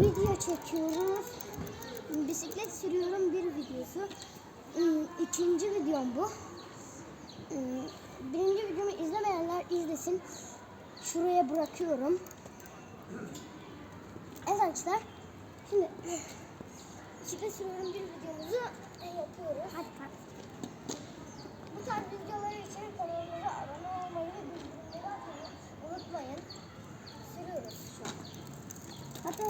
video çekiyoruz. Bisiklet sürüyorum bir videosu. Hmm, İkinci videom bu. Hmm, Birinci videomu izlemeyenler izlesin. Şuraya bırakıyorum. Evet arkadaşlar. Şimdi bisiklet sürüyorum bir videomuzu yapıyoruz. Hadi Bu tarz videolar için kanalımıza abone olmayı ve bildirimleri açmayı unutmayın. Sürüyoruz şu an. Hatta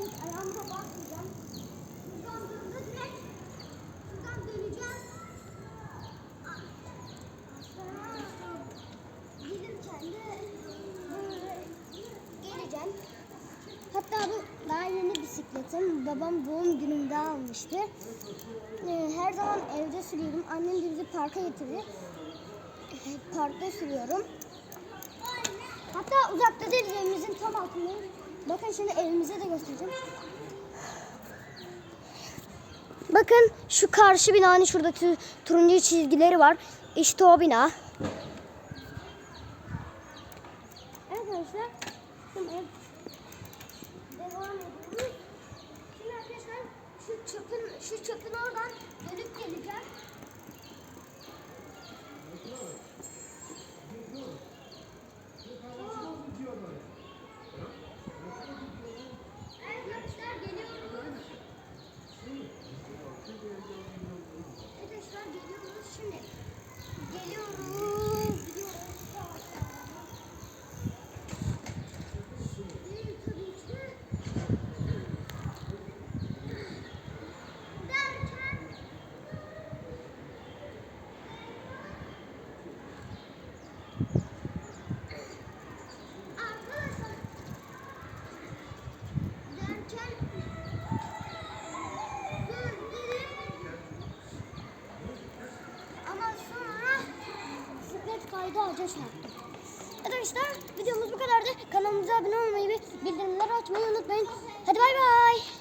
ayağımda basmayacağım. Böyle geleceğim. Hatta bu daha yeni bisikletim. Babam doğum günümde almıştı. Ee, Her zaman evde sürüyorum. Annem bizi parka getirdi. Ee, Parkta sürüyorum. Hatta uzakta değil evimizin tam altındayım. Bakın şimdi evimize de göstereceğim. Bakın şu karşı binanın şurada tu- turuncu çizgileri var. İşte o bina. Evet şu çöpün şu çöpün oradan dönüp geleceğim. Evet arkadaşlar geliyoruz. Arkadaşlar geliyoruz şimdi. Geliyoruz. Gidiyoruz. Şimdi tabii ki derken arkadaşlar derken gözlerim ama sonra bisiklet kaydı ağaca. Arkadaşlar videomuz bu kadardı. Kanalımıza abone olmayı ve bildirimleri açmayı unutmayın. Hadi bay bay.